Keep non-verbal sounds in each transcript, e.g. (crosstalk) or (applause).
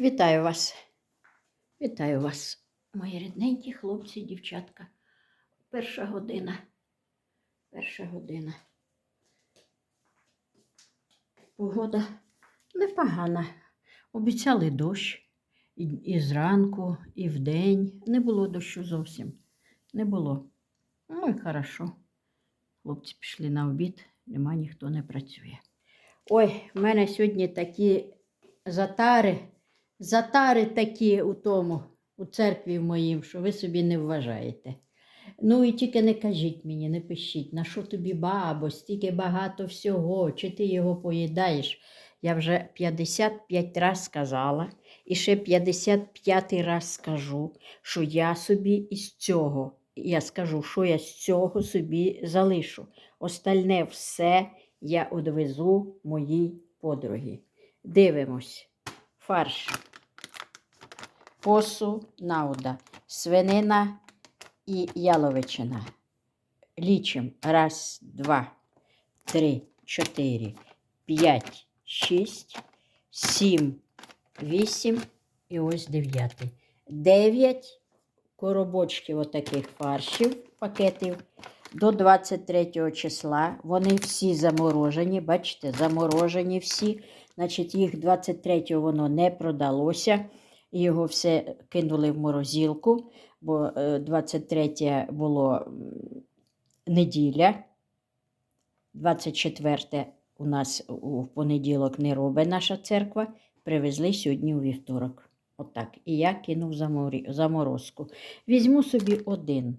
Вітаю вас. Вітаю вас, мої рідненькі хлопці, дівчатка. Перша година. Перша година. Погода непогана. Обіцяли дощ і, і зранку, і вдень. Не було дощу зовсім. Не було. Ну і хорошо. Хлопці пішли на обід, нема ніхто не працює. Ой, в мене сьогодні такі затари, затари такі у тому, у церкві моїм, що ви собі не вважаєте. Ну і тільки не кажіть мені, не пишіть, на що тобі бабо, стільки багато всього, чи ти його поїдаєш. Я вже 55 раз сказала, і ще 55 раз скажу, що я собі із цього, я скажу, що я з цього собі залишу. Остальне все я одвезу моїй подругі. Дивимось. Фарш. Посу науда. Свинина і яловичина. Лічим. Раз, два, три, чотири, п'ять, шість, сім, вісім і ось дев'ятий. Дев'ять коробочків отаких фаршів, пакетів до 23 числа. Вони всі заморожені. Бачите, заморожені всі. Значить, їх 23 воно не продалося. Його все кинули в морозилку, бо е, 23 було неділя. 24 у нас в понеділок не робить наша церква. Привезли сьогодні у вівторок. Отак. І я кинув заморозку. Візьму собі один.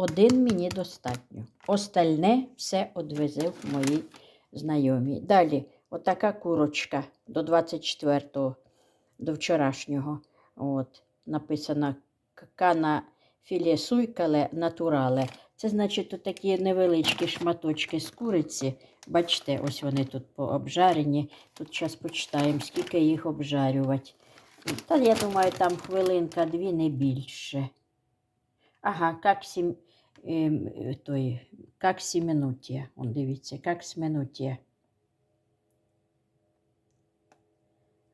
Один мені достатньо. Остальне все одвезив мої знайомі. Далі, отака курочка до 24-го, до вчорашнього. От, написано кана філе суйкале натурале. Це значить такі невеличкі шматочки з куриці. Бачите, ось вони тут пообжарені. Тут зараз почитаємо, скільки їх обжарювати. Та я думаю, там хвилинка, дві, не більше. Ага, як сім, той, як сімінутія. Он дивіться, як сімінутія.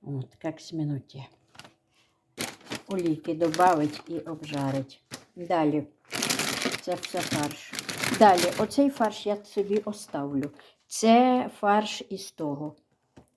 От, як сімінутія. Олійки додавить і обжарить. Далі. Це все фарш. Далі, оцей фарш я собі оставлю. Це фарш із того.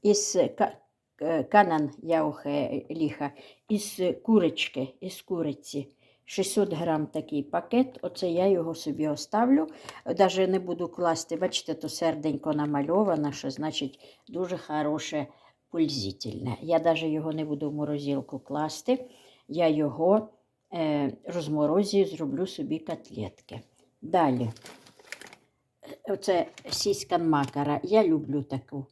Із е, канан яухе ліха, із курочки, із куриці. 600 грам такий пакет, оце я його собі оставлю. Даже не буду класти, бачите, то серденько намальовано, що значить дуже хороше пульзительне. Я даже його не буду в морозилку класти. Я його е, розморозію, зроблю собі котлетки. Далі. Оце сіськан макара. Я люблю таку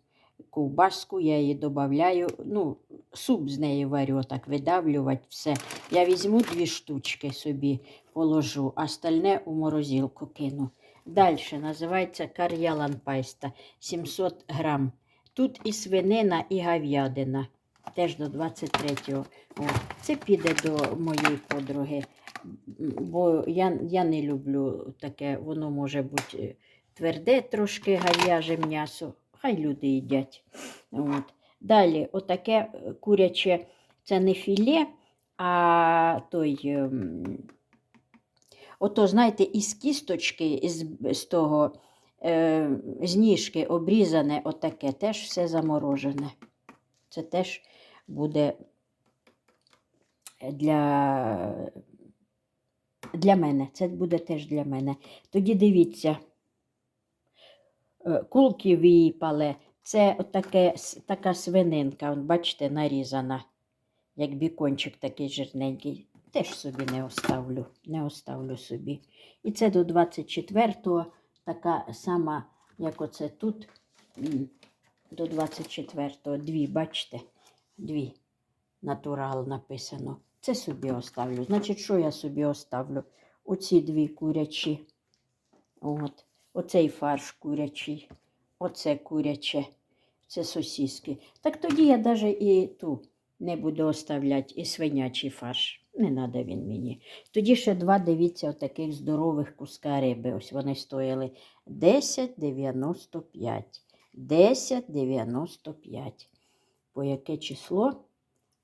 ковбаску, я її додаю. Ну, суп з неї варю, так видавлювати все. Я візьму дві штучки собі, положу, а остальне у морозилку кину. Далі називається кар'ялан пайста 700 грам. Тут і свинина, і говядина. Теж до 23-го. Це піде до моєї подруги. Бо я, я не люблю таке, воно може бути тверде трошки говяже м'ясо. Хай люди їдять. От. Далі, отаке е, куряче, це не філе, а той. ем, Ото, знаєте, із кісточки, із, з того, е, з ніжки обрізане, отаке, теж все заморожене. Це теж буде для, для мене. Це буде теж для мене. Тоді дивіться, кулки випали. Це отаке, така свининка, бачите, нарізана, як бікончик такий жирненький. Теж собі не оставлю, не оставлю собі. І це до 24-го така сама, як оце тут, до 24-го. Дві, бачите, дві натурал написано. Це собі оставлю. Значить, що я собі оставлю? Оці дві курячі. От. Оцей фарш курячий. Оце куряче. Це сосиски. Так тоді я навіть і ту не буду оставляти, і свинячий фарш. Не треба він мені. Тоді ще два, дивіться, отаких здорових куска риби. Ось вони стояли 10,95. 10,95. По яке число?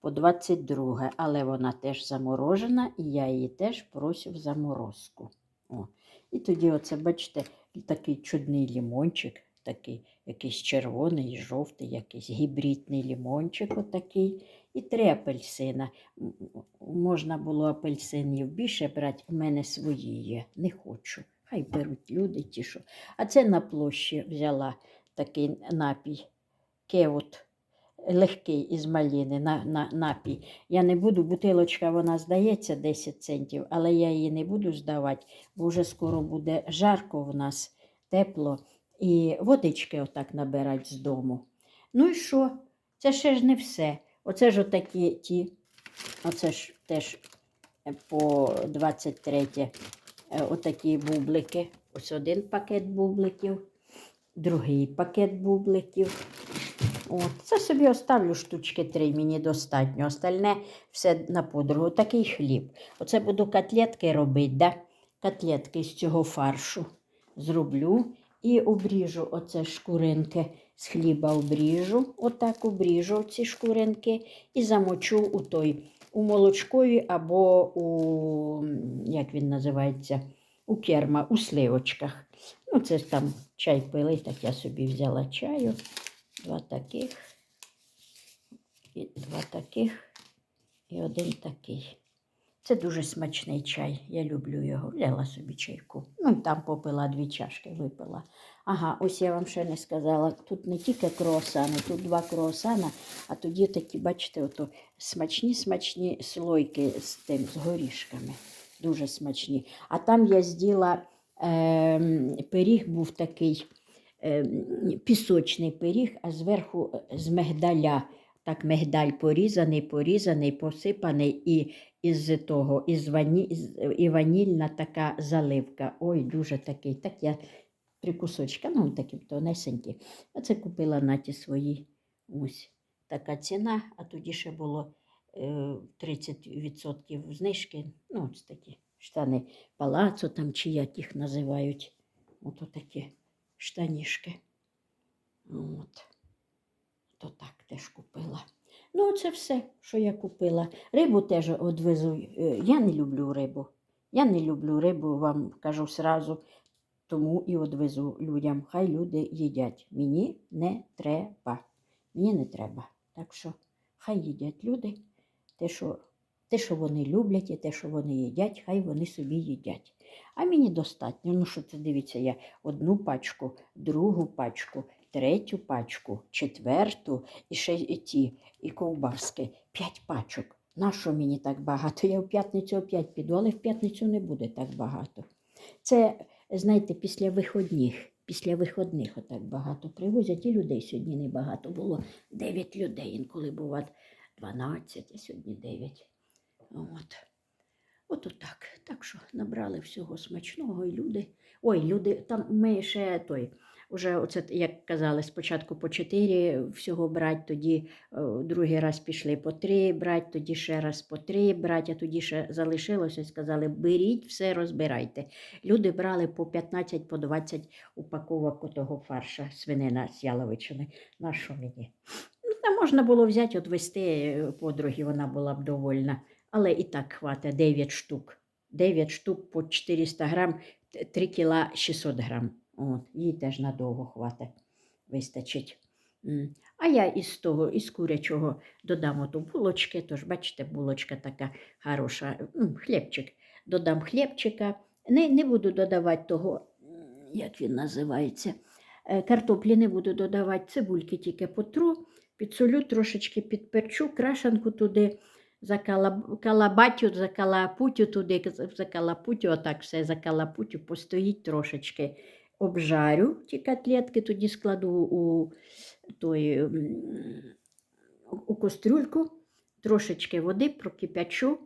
по 22, але вона теж заморожена, і я її теж просю в заморозку. О. І тоді, оце, бачите, такий чудний лімончик, такий якийсь червоний, жовтий, якийсь гібридний лімончик, отакий. І три апельсина. Можна було апельсинів більше брати, у мене свої є, не хочу. Хай беруть люди ті, що. А це на площі взяла такий напій, кеот, легкий із маліни, на, на, напій. Я не буду, бутилочка вона здається 10 центів, але я її не буду здавати, бо вже скоро буде жарко в нас, тепло. І водички отак набирати з дому. Ну і що? Це ще ж не все. Оце ж отакі ті, оце ж теж по 23 е, отакі бублики. Ось один пакет бубликів, другий пакет бубликів. От, це собі оставлю штучки три, мені достатньо. Остальне все на подругу. Такий хліб. Оце буду котлетки робити, да? котлетки з цього фаршу зроблю і обріжу оце шкуринки з хліба обріжу, отак обріжу ці шкуринки і замочу у той у молочкові або у, як він називається, у керма, у сливочках. Ну, це ж там чай пили, так я собі взяла чаю. Два таких, і два таких, і один такий. Це дуже смачний чай. Я люблю його. Взяла собі чайку. Ну, там попила дві чашки, випила. Ага, ось я вам ще не сказала. Тут не тільки круасани, тут два круасана, а тоді такі, бачите, ото смачні, смачні слойки з тим, з горішками. Дуже смачні. А там я з'їла е, пиріг був такий пісочний пиріг, а зверху е, з мигдаля. Так, мигдаль порізаний, порізаний, посипаний і із того, із вані, і ванільна така заливка. Ой, дуже такий. Так я три кусочка, ну такі тонесенькі. А це купила на свої. Ось така ціна, а тоді ще було е, 30% знижки. Ну, ось такі штани палацо там, чи як їх називають. Ото такі штанішки. От. То так теж купила. Ну, це все, що я купила. Рибу теж одвезу. Е, Я не люблю рибу. Я не люблю рибу, вам кажу сразу, тому і одвезу людям. Хай люди їдять. Мені не треба. Мені не треба. Так що хай їдять люди. Те, що, те, що вони люблять, і те, що вони їдять, хай вони собі їдять. А мені достатньо. Ну що це дивіться, я одну пачку, другу пачку, третю пачку, четверту і ще і ті, і ковбаски. П'ять пачок. Нащо мені так багато? Я в п'ятницю опять піду, але в п'ятницю не буде так багато. Це, знаєте, після виходних. Після виходних отак багато привозять, і людей сьогодні небагато було. Дев'ять людей, інколи буває 12, а сьогодні 9. От. От отак. Так що набрали всього смачного і люди. Ой, люди, там ми ще той. Уже оце, як казали, спочатку по 4 всього брати, тоді е, другий раз пішли по 3 брати, тоді ще раз по 3 брати, а тоді ще залишилося сказали, беріть, все розбирайте. Люди брали по 15, по 20 упаковок того фарша свинина з яловичини. На що мені? Ну, можна було взяти, відвести е, подруги, вона була б довольна. Але і так хватить 9 штук. 9 штук по 400 грам, 3 кіла 600 грам. От, їй теж надовго хватить, вистачить. А я із того, із курячого додам оту булочки, тож бачите, булочка така хороша, хлібчик. Додам хлібчика. Не, не буду додавати того, як він називається. е, Картоплі не буду додавати, цибульки тільки потру, підсолю, трошечки підперчу, крашанку туди закалаб- калабатю, закалапутю туди, закалапутю, отак все закалапутю, постоїть трошечки. Обжарю ті котлетки, тоді складу у, той, у кастрюльку, трошечки води прокипячу,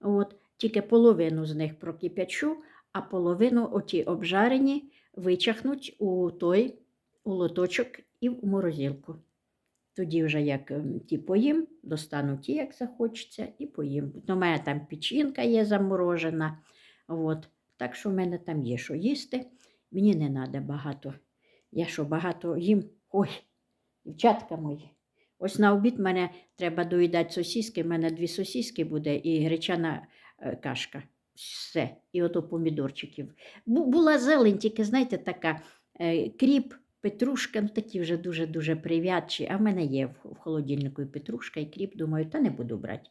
от, тільки половину з них прокипячу, а половину оті обжарені вичахнуть у той у лоточок і в морозилку. Тоді вже як ем, ті поїм, достану ті, як захочеться, і поїм. У мене там печінка є заморожена. От. Так що в мене там є що їсти. Мені не треба багато. Я що багато їм. Ой, дівчатка мої. Ось на обід мене треба доїдати сосіски, в мене дві сосіски буде і гречана е, кашка. Все. І ото помідорчиків. Була зелень, тільки, знаєте, така е, кріп, петрушка, ну такі вже дуже-дуже прив'ятчі. А в мене є в, в холодильнику і петрушка, і кріп, думаю, та не буду брати.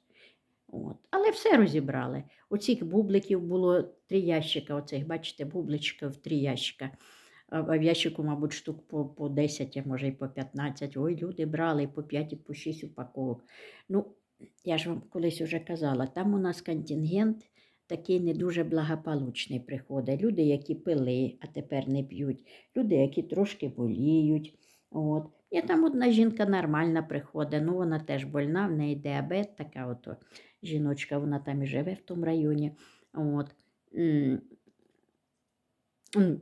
От. Але все розібрали. Оцих бубликів було три ящика. Оцих, бачите, бубличків три ящика. А в ящику, мабуть, штук по, по 10, а може і по 15. Ой, люди брали по 5, і по 6 упаковок. Ну, я ж вам колись вже казала, там у нас контингент такий не дуже благополучний приходить. Люди, які пили, а тепер не п'ють, люди, які трошки боліють. От. І там одна жінка нормальна приходить, ну вона теж больна, в неї діабет, така от жіночка, вона там і живе в тому районі. От.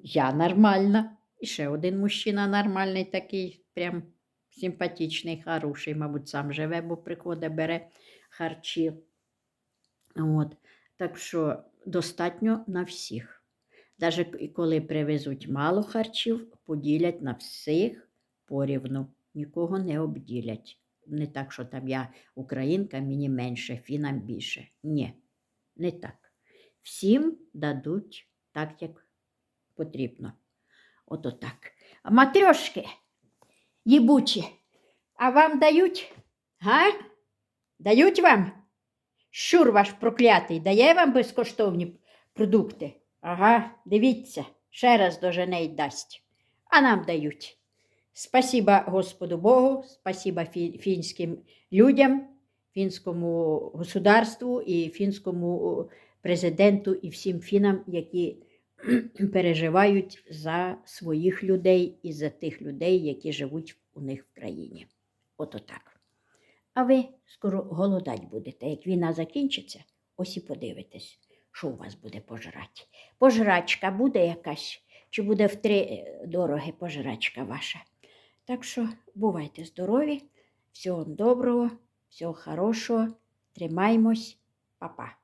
Я нормальна. І ще один мужчина нормальний, такий, прям симпатичний, хороший, мабуть, сам живе, бо приходить, бере харчі. От. Так що достатньо на всіх. Навіть коли привезуть мало харчів, поділять на всіх порівну, нікого не обділять. Не так, що там я українка, мені менше, фінам більше. Ні, не так. Всім дадуть так, як потрібно. Ото так. А матрьошки, їбучі, а вам дають? Га? Дають вам? Щур ваш проклятий дає вам безкоштовні продукти? Ага, дивіться, ще раз до женей дасть. А нам дають. Спасіба Господу Богу, спасіба фі- фінським людям, фінському государству і фінському президенту і всім фінам, які (clears throat) переживають за своїх людей і за тих людей, які живуть у них в країні. Ото так. А ви скоро голодать будете. Як війна закінчиться, ось і подивитесь, що у вас буде пожрати. Пожрачка буде якась, чи буде втри три дороги пожрачка ваша. Так що бувайте здорові, всього доброго, всього хорошого, тримаймось, па-па.